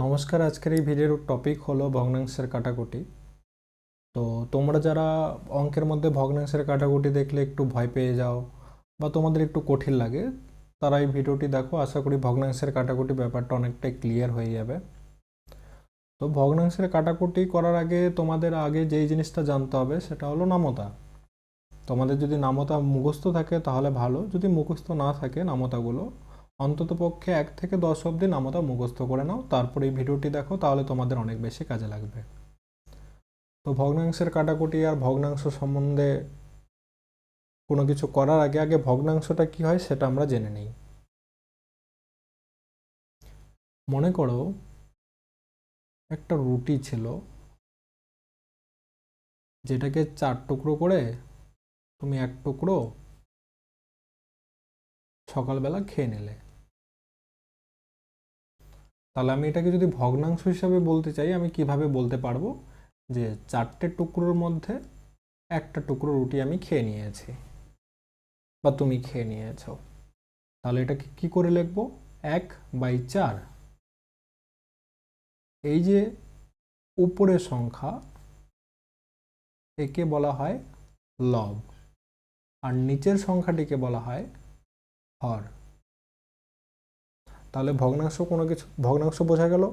নমস্কার, আজকের এই ভিডিওর টপিক হলো ভগ্নাংশের কাটাকুটি। তো তোমরা যারা অঙ্কের মধ্যে ভগ্নাংশের কাটাকুটি দেখলে একটু ভয় পেয়ে যাও বা তোমাদের একটু কঠিন লাগে, তারা এই ভিডিওটি দেখো। আশা করি ভগ্নাংশের কাটাকুটি ব্যাপারটা অনেকটাই ক্লিয়ার হয়ে যাবে। তো ভগ্নাংশের কাটাকুটি করার আগে তোমাদের আগে যেই জিনিসটা জানতে হবে, সেটা হলো নামতা। তোমাদের যদি নামতা মুখস্থ থাকে তাহলে ভালো, যদি মুখস্থ না থাকে নামতাগুলো অন্ততপক্ষে এক থেকে দশ অবধি নামতা মুখস্থ করে নাও, তারপর এই ভিডিওটি দেখো, তাহলে তোমাদের অনেক বেশি কাজে লাগবে। তো ভগ্নাংশের কাটাকুটি আর ভগ্নাংশ সম্বন্ধে কোনো কিছু করার আগে আগে ভগ্নাংশটা কি হয় সেটা আমরা জেনে নিই। মনে করো একটা রুটি ছিল, যেটাকে চার টুকরো করে তুমি এক টুকরো সকালবেলা খেয়ে নিলে। তাহলে আমি এটাকে যদি ভগ্নাংশ হিসাবে বলতে চাই, আমি কীভাবে বলতে পারব যে চারটে টুকরোর মধ্যে একটা টুকরো রুটি আমি খেয়ে নিয়েছি বা তুমি খেয়ে নিয়েছো? তাহলে এটাকে কি করে লিখব? এক বাই চার। এই যে উপরের সংখ্যা, একে বলা হয় লব। আর নিচের সংখ্যাটিকে বলা হয় হর তাহলে ভগ্নাংশ কোনো কিছু, ভগ্নাংশ বোঝা গেল।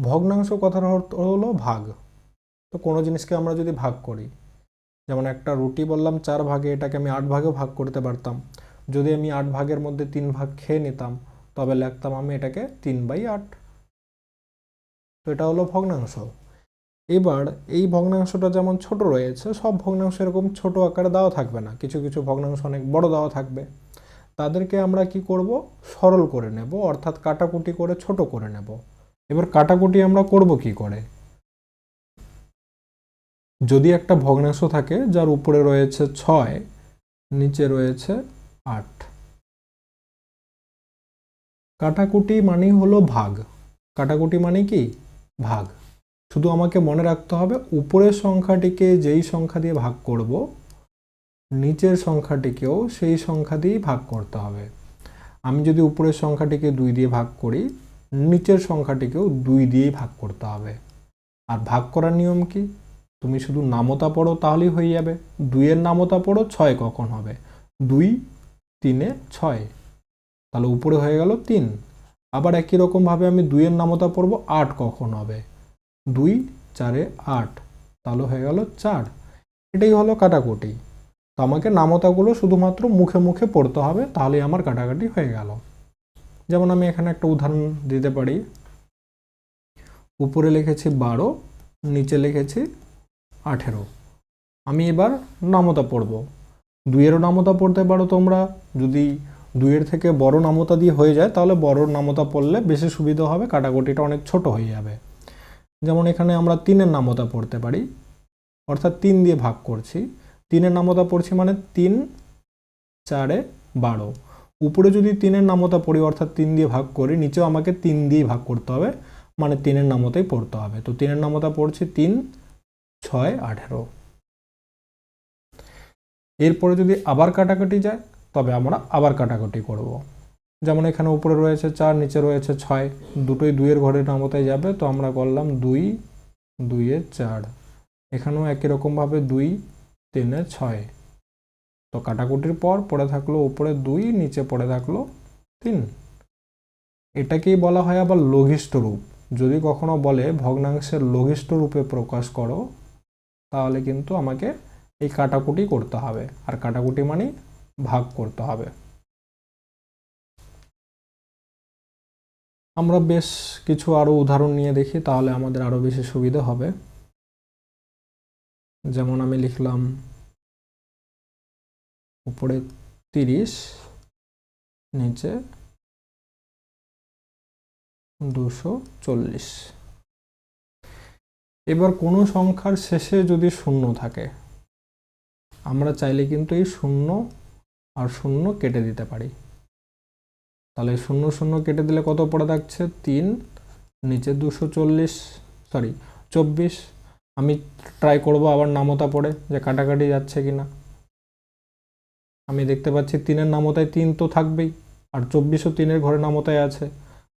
ভগ্নাংশ কথার অর্থ হলো ভাগ। তো কোনো জিনিসকে আমরা যদি ভাগ করি, যেমন একটা রুটি বললাম চার ভাগে, এটাকে আমি আট ভাগেও ভাগ করতে পারতাম। যদি আমি আট ভাগের মধ্যে তিন ভাগ খেয়ে নিতাম, তবে লিখতাম আমি এটাকে তিন বাই আট। তো এটা হলো ভগ্নাংশ। এবার এই ভগ্নাংশটা যেমন ছোট রয়েছে, সব ভগ্নাংশ এরকম ছোট আকারে দেওয়া থাকবে না। কিছু কিছু ভগ্নাংশ অনেক বড় দেওয়া থাকবে। তাদেরকে আমরা কি করব? সরল করে নেব, অর্থাৎ কাটাকুটি করে ছোট করে নেব। এবার কাটাকুটি আমরা করব কি করে? যদি একটা ভগ্নাংশ থাকে, যার উপরে রয়েছে ছয়, নিচে রয়েছে আট। কাটাকুটি মানেই হলো ভাগ। কাটাকুটি মানে কি? ভাগ। শুধু আমাকে মনে রাখতে হবে, উপরের সংখ্যাটিকে যেই সংখ্যা দিয়ে ভাগ করব নিচের সংখ্যাটিকেও সেই সংখ্যা দিয়েই ভাগ করতে হবে। আমি যদি উপরের সংখ্যাটিকে দুই দিয়ে ভাগ করি, নিচের সংখ্যাটিকেও দুই দিয়েই ভাগ করতে হবে। আর ভাগ করার নিয়ম কি? তুমি শুধু নামতা পড়ো তাহলেই হয়ে যাবে। দুইয়ের নামতা পড়ো ছয় কখন হবে? দুই, তিনে ছয়। তাহলে উপরে হয়ে গেল তিন। আবার একই রকমভাবে আমি দুইয়ের নামতা পড়ব আট কখন হবে? দুই, চারে আট। তাহলে হয়ে গেল চার। এটাই হলো কাটাকুটি। তো আমাকে নামতাগুলো শুধুমাত্র মুখে মুখে পড়তে হবে, তাহলেই আমার কাটাকাটি হয়ে গেল। যেমন আমি এখানে একটা উদাহরণ দিতে পারি। উপরে লিখেছি বারো, নিচে লিখেছি আঠেরো। আমি এবার নামতা পড়ব। দুইয়েরও নামতা পড়তে পারো তোমরা। যদি দুইয়ের থেকে বড় নামতা দিয়ে হয়ে যায়, তাহলে বড় নামতা পড়লে বেশি সুবিধা হবে, কাটাকুটিটা অনেক ছোট হয়ে যাবে। যেমন এখানে আমরা তিনের নামতা পড়তে পারি, অর্থাৎ তিন দিয়ে ভাগ করছি। তিনের নামতা পড়ছি মানে তিন, চারে বারো। উপরে যদি তিনের নামতা পড়ি, অর্থাৎ তিন দিয়ে ভাগ করি, নিচেও আমাকে তিন দিয়েই ভাগ করতে হবে মানে তিনের নামতাই পড়তে হবে। তো তিনের নামতা পড়ছি তিন, ছয়, আঠেরো। এরপরে যদি আবার কাটাকাটি যায়, তবে আমরা আবার কাটাকাটি করব। যেমন এখানে উপরে রয়েছে চার, নিচে রয়েছে ছয়, দুটোই দুইয়ের ঘরের নামতায় যাবে, তো আমরা করলাম দুই, দুইয়ে চার। এখানেও একই রকমভাবে দুই তিনে ছয়। তো কাটাকুটির পর পড়ে থাকল উপরে দুই, নিচে পড়ে থাকল তিন। এটাকেই বলা হয় আবার লঘিষ্ঠ রূপ। যদি কখনো বলে ভগ্নাংশের লঘিষ্ঠ রূপে প্রকাশ করো, তাহলে কিন্তু আমাকে এই কাটাকুটি করতে হবে। আর কাটাকুটি মানে ভাগ করতে হবে। আমরা বেশ কিছু আরও উদাহরণ নিয়ে দেখি, তাহলে আমাদের আরও বেশি সুবিধা হবে। যেমন আমি লিখলাম উপরে তিরিশ, নিচে দুশো চল্লিশ। এবার কোনো সংখ্যার শেষে যদি শূন্য থাকে, আমরা চাইলে কিন্তু এই শূন্য আর শূন্য কেটে দিতে পারি। তাহলে শূন্য শূন্য কেটে দিলে কত পড়ে থাকছে? তিন, নিচে দুশো চল্লিশ সরি চব্বিশ আমি ট্রাই করব আবার নামতা পড়ে যে কাটাকাটি যাচ্ছে কি না আমি দেখতে পাচ্ছি তিনের নামতায় তিন তো থাকবেই, আর চব্বিশও তিনের ঘরে নামতায় আছে।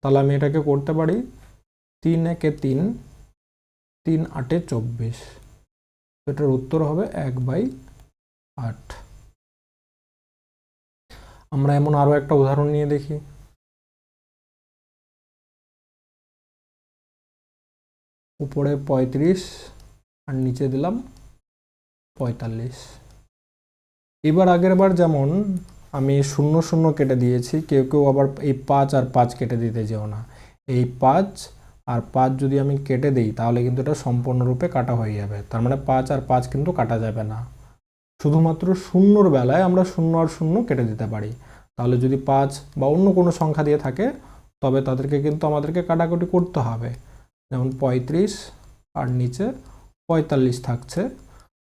তাহলে আমি এটাকে করতে পারি তিন একে তিন তিন আটে চব্বিশ। এটার উত্তর হবে এক বাই আট। আমরা এমন আরও একটা উদাহরণ নিয়ে দেখি। উপরে পঁয়ত্রিশ আর নিচে দিলাম পঁয়তাল্লিশ। এবার আগের বার যেমন আমি শূন্য শূন্য কেটে দিয়েছি, কেউ কেউ আবার এই পাঁচ আর পাঁচ কেটে দিতে যেও না। এই পাঁচ আর পাঁচ যদি আমি কেটে দিই, তাহলে কিন্তু এটা সম্পূর্ণরূপে কাটা হয়ে যাবে। তার মানে পাঁচ আর পাঁচ কিন্তু কাটা যাবে না। শুধুমাত্র শূন্যর বেলায় আমরা শূন্য আর শূন্য কেটে দিতে পারি। তাহলে যদি পাঁচ বা অন্য কোনো সংখ্যা দিয়ে থাকে, তবে তাদেরকে কিন্তু আমাদেরকে কাটাকুটি করতে হবে। যেমন পঁয়ত্রিশ আর নিচে পঁয়তাল্লিশ থাকছে।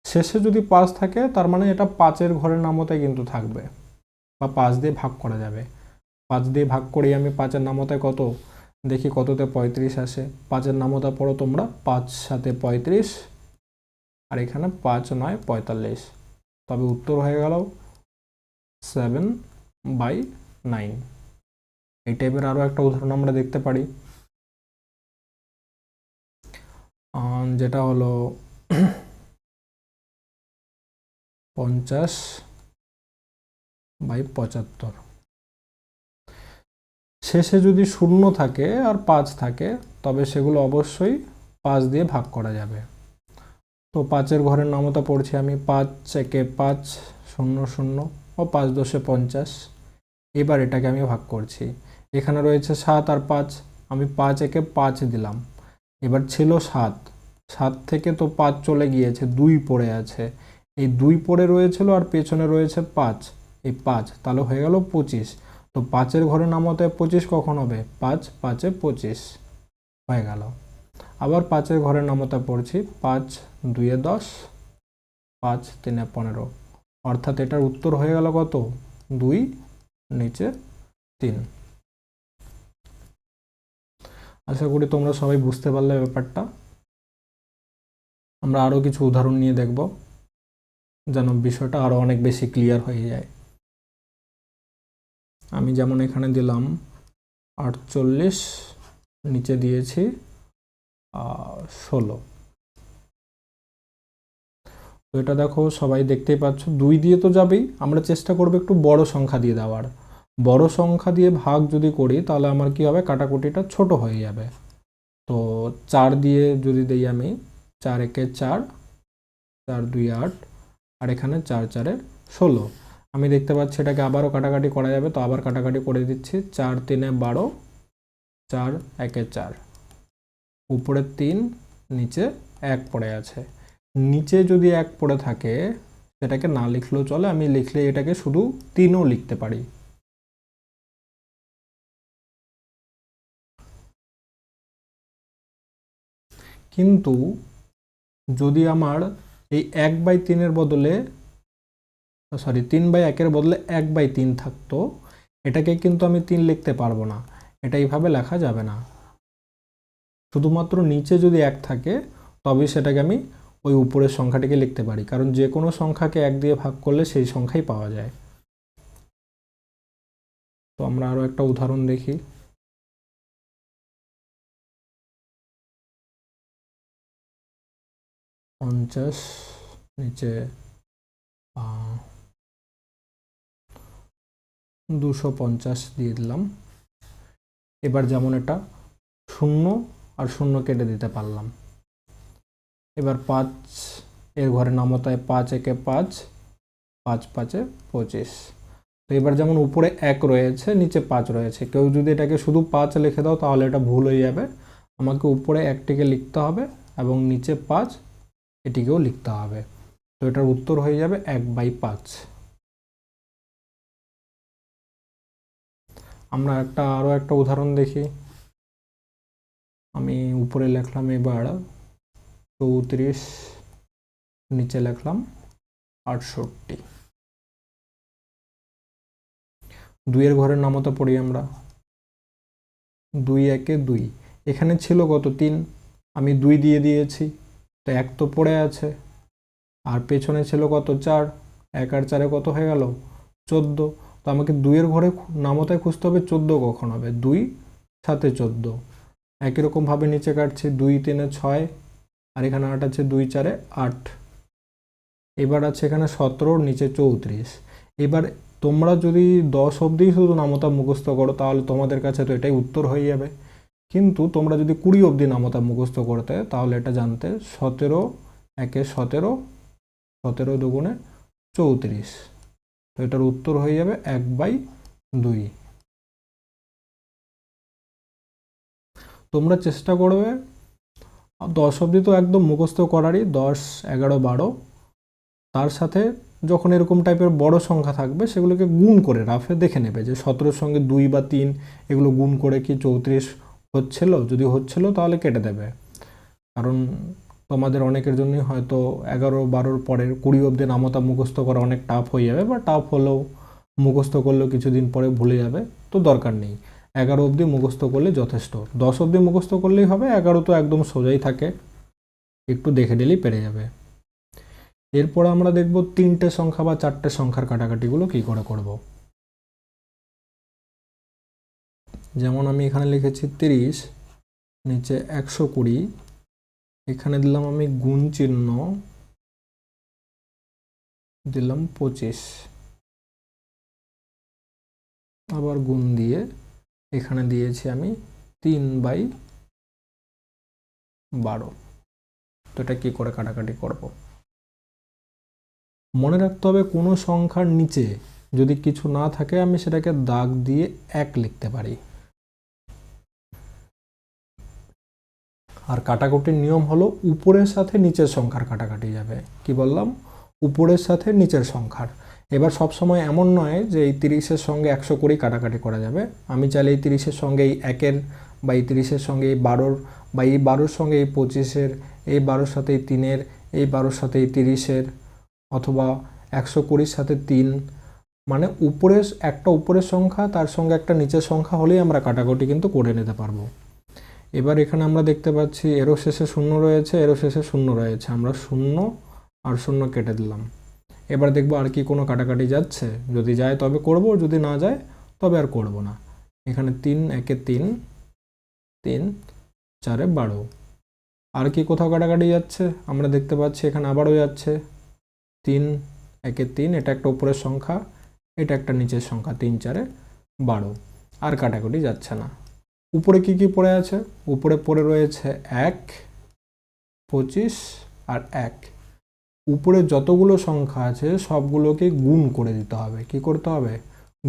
শেষে যদি পাঁচ থাকে, তার মানে এটা পাঁচের ঘরের নামতায় কিন্তু থাকবে। বা পাঁচ দিয়ে ভাগ করা যাবে। পাঁচ দিয়ে ভাগ করি আমি, পাঁচের নামতায় কত? দেখি কততে পঁয়ত্রিশ আসে। পাঁচের নামতা পড়ো তোমরা, পাঁচ সাথে পঁয়ত্রিশ। আর এখানে পাঁচ নয়, পঁয়তাল্লিশ। তবে উত্তর হয়ে গেল সেভেন বাই নাইন এই টাইপের আরও একটা উদাহরণ আমরা দেখতে পারি। যেটা হলো পঞ্চাশ বাই পঁচাত্তর। শেষে যদি শূন্য থাকে আর পাঁচ থাকে, তবে সেগুলো অবশ্যই পাঁচ দিয়ে ভাগ করা যাবে। তো পাঁচের ঘরের নামতা পড়ছি আমি, পাঁচ একে পাঁচ শূন্য শূন্য ও পাঁচ দশে পঞ্চাশ। এবার এটাকে আমি ভাগ করছি। এখানে রয়েছে সাত আর পাঁচ, আমি পাঁচ একে পাঁচ দিলাম। এবার ছিল সাত। সাত থেকে তো পাঁচ চলে গিয়েছে, দুই পড়ে আছে। এই দুই পড়ে রয়েছিল আর পেছনে রয়েছে পাঁচ। এই পাঁচ, তাহলে হয়ে গেল পঁচিশ। তো পাঁচের ঘরে নামতে পঁচিশ কখন হবে? পাঁচ, পাঁচে পঁচিশ। হয়ে গেল। আবার পাঁচের ঘরের নামতা পড়ছি, পাঁচ দুইয়ে দশ, পাঁচ, তিনে পনেরো। অর্থাৎ এটার উত্তর হয়ে গেল কত? দুই, নিচে তিন। আশা করি তোমরা সবাই বুঝতে পারলে ব্যাপারটা। আমরা আরও কিছু উদাহরণ নিয়ে দেখব, যেন বিষয়টা আরও অনেক বেশি ক্লিয়ার হয়ে যায়। আমি যেমন এখানে দিলাম, আটচল্লিশ, নিচে দিয়েছি ষোলো। এটা দেখো, সবাই দেখতেই পাচ্ছ, দুই দিয়ে তো যাবেই, আমরা চেষ্টা করব একটু বড় সংখ্যা দিয়ে দেওয়ার। বড় সংখ্যা দিয়ে ভাগ যদি করি, তাহলে আমার কি হবে? কাটাকুটিটা ছোট হয়ে যাবে। তো চার দিয়ে যদি দিই আমি, চার একে চার চার দুই আট, আর এখানে চার চারে ষোলো। আমি দেখতে পাচ্ছি এটাকে আবারও কাটাকাটি করা যাবে, তো আবার কাটাকাটি করে দিচ্ছি। চার তিনে বারো, চার একে চার। উপরে তিন, নিচে এক পড়ে আছে। নিচে যদি এক পড়ে থাকে, সেটাকে না লিখলেও চলে, আমি লিখলে এটাকে শুধু তিনও লিখতে পারি। কিন্তু যদি আমার এই এক বাই তিনের বদলে সরি তিন বাই একের বদলে এক বাই তিন থাকতো, এটাকে কিন্তু আমি তিন লিখতে পারব না। এটা এইভাবে লেখা যাবে না। শুধুমাত্র নিচে যদি এক থাকে, তবে সেটাকে আমি ওই উপরের সংখ্যাটিকে লিখতে পারি, কারণ যে কোনো সংখ্যাকে এক দিয়ে ভাগ করলে সেই সংখ্যাই পাওয়া যায়। তো আমরা আরও একটা উদাহরণ দেখি। পঞ্চাশ, নিচে দুশো পঞ্চাশ দিয়ে দিলাম। এবার যেমন এটা, শূন্য আর শূন্য কেটে দিতে পারলাম। এবার পাঁচ, এর ঘরে নামতায় পাঁচ একে পাঁচ পাঁচ পাঁচে পঁচিশ। তো এবার যেমন উপরে এক রয়েছে, নিচে পাঁচ রয়েছে। কেউ যদি এটাকে শুধু পাঁচ লিখে দাও, তাহলে এটা ভুল হয়ে যাবে। আমাকে উপরে একটিকে লিখতে হবে এবং নিচে পাঁচ এটিকেও লিখতে হবে। তো এটার উত্তর হয়ে যাবে এক বাই পাঁচ। আমরা একটা আরও একটা উদাহরণ দেখি। আমি উপরে লিখলাম এবার চৌত্রিশ, নিচে লিখলাম আটষট্টি। দুইয়ের ঘরের নামতা পড়ি আমরা। দুই একে দুই। এখানে ছিল গত তিন। আমি দুই দিয়ে দিয়েছি। তো এক তো পড়ে আছে। আর পেছনে ছিল কত? চার। এক আর চারে কত হয়ে গেল? চোদ্দ। তো আমাকে দুইয়ের ঘরে নামতায় খুঁজতে হবে, চোদ্দ কখন হবে? দুই, সাথে চোদ্দ। একই রকমভাবে নিচে কাটছি, দুই, তিনে ছয়। আর এখানে আট আছে, দুই, চারে আট। এবার আছে এখানে সতেরোর নিচে চৌত্রিশ। এবার তোমরা যদি দশ অবধি শুধু নামতা মুখস্থ করো, তাহলে তোমাদের কাছে তো এটাই উত্তর হয়ে যাবে। কিন্তু তোমরা যদি কুড়ি অবধি নামতা মুখস্থ করতে, তাহলে এটা জানতে সতেরো একে সতেরো সতেরো দুগুণে চৌত্রিশ। তো এটার উত্তর হয়ে যাবে এক বাই দুই। তোমরা চেষ্টা করবে, দশ অবধি তো একদম মুখস্থ করারই, দশ, এগারো, বারো। তার সাথে যখন এরকম টাইপের বড় সংখ্যা থাকবে, সেগুলোকে গুণ করে রাফে দেখে নেবে যে সতেরোর সঙ্গে দুই বা তিন, এগুলো গুণ করে কি চৌত্রিশ হচ্ছিল, যদি হচ্ছিল তাহলে কেটে দেবে। কারণ তোমাদের অনেকের জন্যই হয়তো এগারো বারোর পরের কুড়ি অবধি নামতা মুখস্থ করা অনেক টাফ হয়ে যাবে, বা টাফ হলেও মুখস্থ করলেও কিছুদিন পরে ভুলে যাবে, তো দরকার নেই। এগারো অবধি মুখস্থ করলে যথেষ্ট। দশ অবধি মুখস্থ করলেই হবে, এগারো তো একদম সোজাই থাকে, একটু দেখে নিলেই পেরে যাবে। এরপর আমরা দেখব তিনটে সংখ্যা বা চারটে সংখ্যার কাটাকাটিগুলো কী করে করব। যেমন আমি এখানে লিখেছি তিরিশ, নিচে একশো কুড়ি, এখানে দিলাম আমি গুণ চিহ্ন, দিলাম পঁচিশ। আবার গুণ দিয়ে এখানে দিয়েছি আমি তিন বাই বারো। তো এটা কী করে কাটাকাটি করব? মনে রাখতে হবে কোনো সংখ্যার নিচে যদি কিছু না থাকে আমি সেটাকে দাগ দিয়ে এক লিখতে পারি। আর কাটাকুটির নিয়ম হলো উপরের সাথে নিচের সংখ্যার কাটাকাটি যাবে। কি বললাম? উপরের সাথে নিচের সংখ্যার। এবার সব সময় এমন নয় যে এই তিরিশের সঙ্গে একশো কুড়ি কাটাকাটি করা যাবে। আমি চাইলে এই তিরিশের সঙ্গে এই একের বা এই তিরিশের সঙ্গে এই বারোর বা এই বারোর সঙ্গে এই পঁচিশের, এই বারোর সাথে এই তিনের, এই বারোর সাথে এই তিরিশের অথবা একশো কুড়ির সাথে তিন। মানে উপরের, একটা উপরের সংখ্যা, তার সঙ্গে একটা নিচের সংখ্যা হলেই আমরা কাটাকুটি কিন্তু করে নিতে পারব। এবার এখানে আমরা দেখতে পাচ্ছি এরও শেষে শূন্য রয়েছে, এরও শেষে শূন্য রয়েছে। আমরা শূন্য আর শূন্য কেটে দিলাম। এবার দেখব আর কি কোনো কাটাকাটি যাচ্ছে। যদি যায় তবে করব, যদি না যায় তবে আর করব না। এখানে তিন, একে তিন তিন, চারে বারো। আর কি কোথাও কাটাকাটি যাচ্ছে? আমরা দেখতে পাচ্ছি এখানে আবারও যাচ্ছে। তিন, একে তিন, এটা একটা উপরের সংখ্যা, এটা একটা নিচের সংখ্যা, তিন, চারে বারো। আর কাটাকাটি যাচ্ছে না। উপরে কি কি পড়ে আছে? উপরে পড়ে রয়েছে এক, পঁচিশ আর এক। উপরে যতগুলো সংখ্যা আছে, সবগুলোকে গুণ করে দিতে হবে। কি করতে হবে?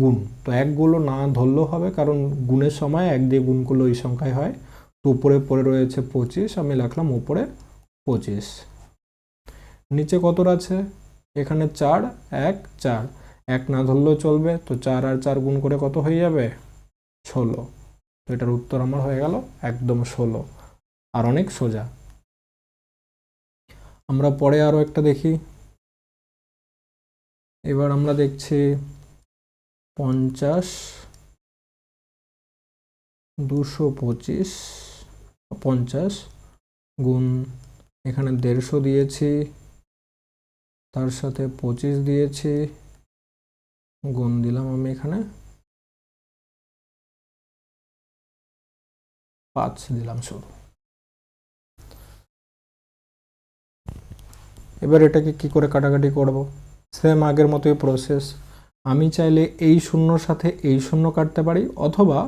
গুণ। তো একগুলো না ধরলেও হবে, কারণ গুণের সময় এক দিয়ে গুণ করলে ওই সংখ্যায় হয়। তো উপরে পড়ে রয়েছে পঁচিশ, আমি লিখলাম উপরে পঁচিশ। নিচে কত আছে? এখানে চার, এক চার। এক না ধরলেও চলবে, তো চার আর চার গুণ করে কত হয়ে যাবে? ষোলো। এটার উত্তর আমার হয়ে গেল একদম ষোলো। আর অনেক সোজা। আমরা পরে আরও একটা দেখি। এবার আমরা দেখছি পঞ্চাশ, দুশো পঁচিশ, পঞ্চাশ গুণ এখানে দেড়শো দিয়েছি, তার সাথে পঁচিশ দিয়েছি, গুণ দিলাম আমি এখানে। পাঁচ দিলাম শুধু। এবার এটাকে কি করে কাটাকাটি করব? সেম আগের মতোই প্রসেস আমি চাইলে এই শূন্যর সাথে এই শূন্য কাটতে পারি অথবা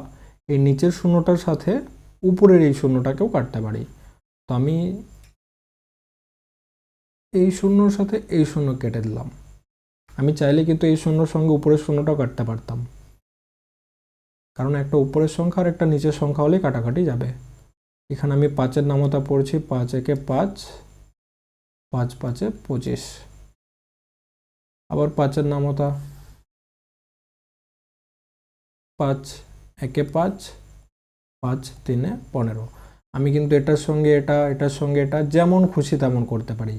এই নিচের শূন্যটার সাথে উপরের এই শূন্যটাকেও কাটতে পারি। তো আমি এই শূন্যর সাথে এই শূন্য কেটে দিলাম। আমি চাইলে কিন্তু এই শূন্যর সঙ্গে উপরের শূন্যটাও কাটতে পারতাম। কারণ একটা উপরের সংখ্যা আর একটা নিচের সংখ্যা হলেই কাটাকাটি যাবে। এখানে আমি পাঁচের নামতা পড়ছি, পাঁচ একে পাঁচ পাঁচ পাঁচে পঁচিশ। আবার পাঁচের নামতা, পাঁচ একে পাঁচ পাঁচ তিনে পনেরো। আমি কিন্তু এটার সঙ্গে এটা, এটার সঙ্গে এটা, যেমন খুশি তেমন করতে পারি।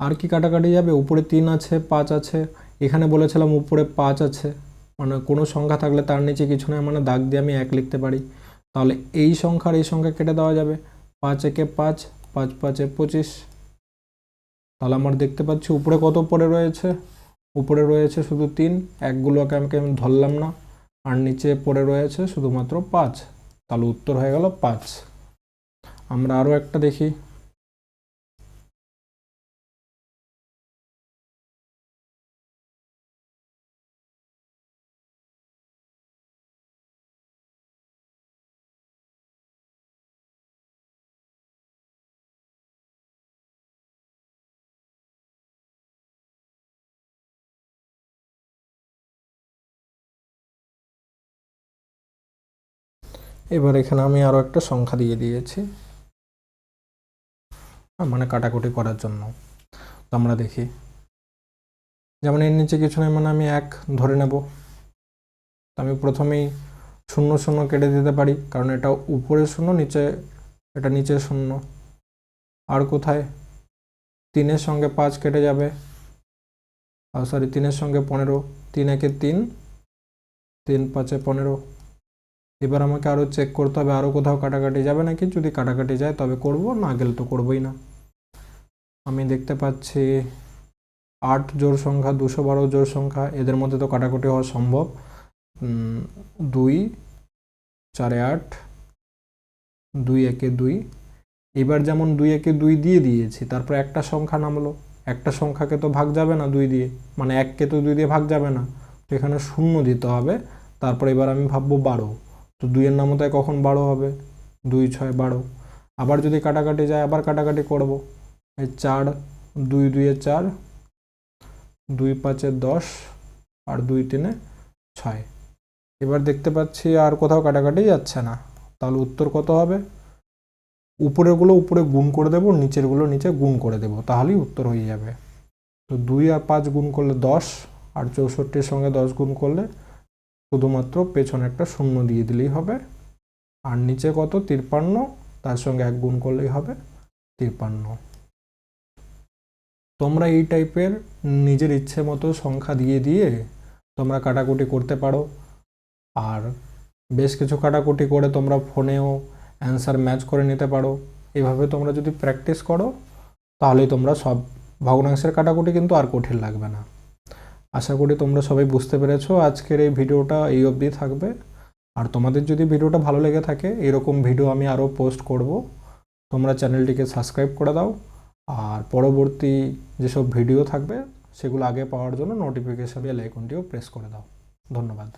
আর কি কাটাকাটি যাবে? উপরে তিন আছে, পাঁচ আছে। এখানে বলেছিলাম উপরে পাঁচ আছে। মানে কোনো সংখ্যা থাকলে তার নিচে কিছু নয় মানে দাগ দিয়ে আমি এক লিখতে পারি। তাহলে এই সংখ্যার এই সংখ্যা কেটে দেওয়া যাবে। পাঁচ একে পাঁচ পাঁচ পাঁচে পঁচিশ। তাহলে আমার দেখতে পাচ্ছি উপরে কত পড়ে রয়েছে? উপরে রয়েছে শুধু তিন, একগুলোকে আমাকে আমি ধরলাম না। আর নিচে পড়ে রয়েছে শুধুমাত্র পাঁচ। তাহলে উত্তর হয়ে গেল পাঁচ। আমরা আরও একটা দেখি। এবার এখানে আমি আরও একটা সংখ্যা দিয়ে দিয়েছি। মানে কাটাকুটি করার জন্য। তো আমরা দেখি। যেমন এর নিচে কিছু নেই মানে আমি এক ধরে নেব। তো আমি প্রথমেই শূন্য শূন্য কেটে দিতে পারি, কারণ এটা উপরে শূন্য, নিচে, এটা নিচে শূন্য। আর কোথায়? তিনের সঙ্গে পাঁচ কেটে যাবে। সরি তিনের সঙ্গে পনেরো, তিন একে তিন তিন পাঁচে পনেরো। এবার আমাকে আরও চেক করতে হবে আরও কোথাও কাটাকাটি যাবে নাকি? যদি কাটাকাটি যায় তবে করব, না গেলে তো করবই না। আমি দেখতে পাচ্ছি আট জোর সংখ্যা, দুশো বারো জোড় সংখ্যা, এদের মধ্যে তো কাটাকুটি হওয়া সম্ভব। দুই, চারে আট, দুই একে দুই। এবার যেমন দুই একে দুই দিয়ে দিয়েছি, তারপর একটা সংখ্যা নামলো। একটা সংখ্যাকে তো ভাগ যাবে না দুই দিয়ে মানে এককে তো দুই দিয়ে ভাগ যাবে না। তো এখানে শূন্য দিতে হবে, তারপর এবার আমি ভাববো বারো। তো দুইয়ের নামতায় কখন বারো হবে? দুই, ছয়, বারো। আবার যদি কাটাকাটি যায়, আবার কাটাকাটি করব। এই চার, দুই, দুইয়ে চার, দুই পাঁচে দশ, আর দুই তিনে ছয়। এবার দেখতে পাচ্ছি আর কোথাও কাটাকাটি যাচ্ছে না। তাহলে উত্তর কত হবে? উপরেরগুলো উপরে গুণ করে দেবো, নিচেরগুলো নিচে গুণ করে দেবো। তাহলেই উত্তর হয়ে যাবে। তো দুই আর পাঁচ গুণ করলে দশ, আর চৌষট্টির সঙ্গে দশ গুণ করলে শুধুমাত্র পেছনে একটা শূন্য দিয়ে দিলেই হবে। আর নিচে কত? তিরপান্ন। তার সঙ্গে এক গুণ করলেই হবে তিরপান্ন। তোমরা এই টাইপের নিজের ইচ্ছে মতো সংখ্যা দিয়ে দিয়ে তোমরা কাটাকুটি করতে পারো। আর বেশ কিছু কাটাকুটি করে তোমরা ফোনেও অ্যান্সার ম্যাচ করে নিতে পারো। এভাবে তোমরা যদি প্র্যাকটিস করো তাহলে তোমরা সব ভগ্নাংশের কাটাকুটি কিন্তু আর কঠিন লাগবে না। আশা করি তোমরা সবাই বুঝতে পেরেছ আজকের এই ভিডিওটা এই অবধি থাকবে। আর তোমাদের যদি ভিডিওটা ভালো লেগে থাকে, এরকম ভিডিও আমি আরও পোস্ট করব। তোমরা চ্যানেলটিকে সাবস্ক্রাইব করে দাও। আর পরবর্তী যেসব ভিডিও থাকবে, সেগুলো আগে পাওয়ার জন্য নোটিফিকেশন বেল আইকনটিও প্রেস করে দাও। ধন্যবাদ।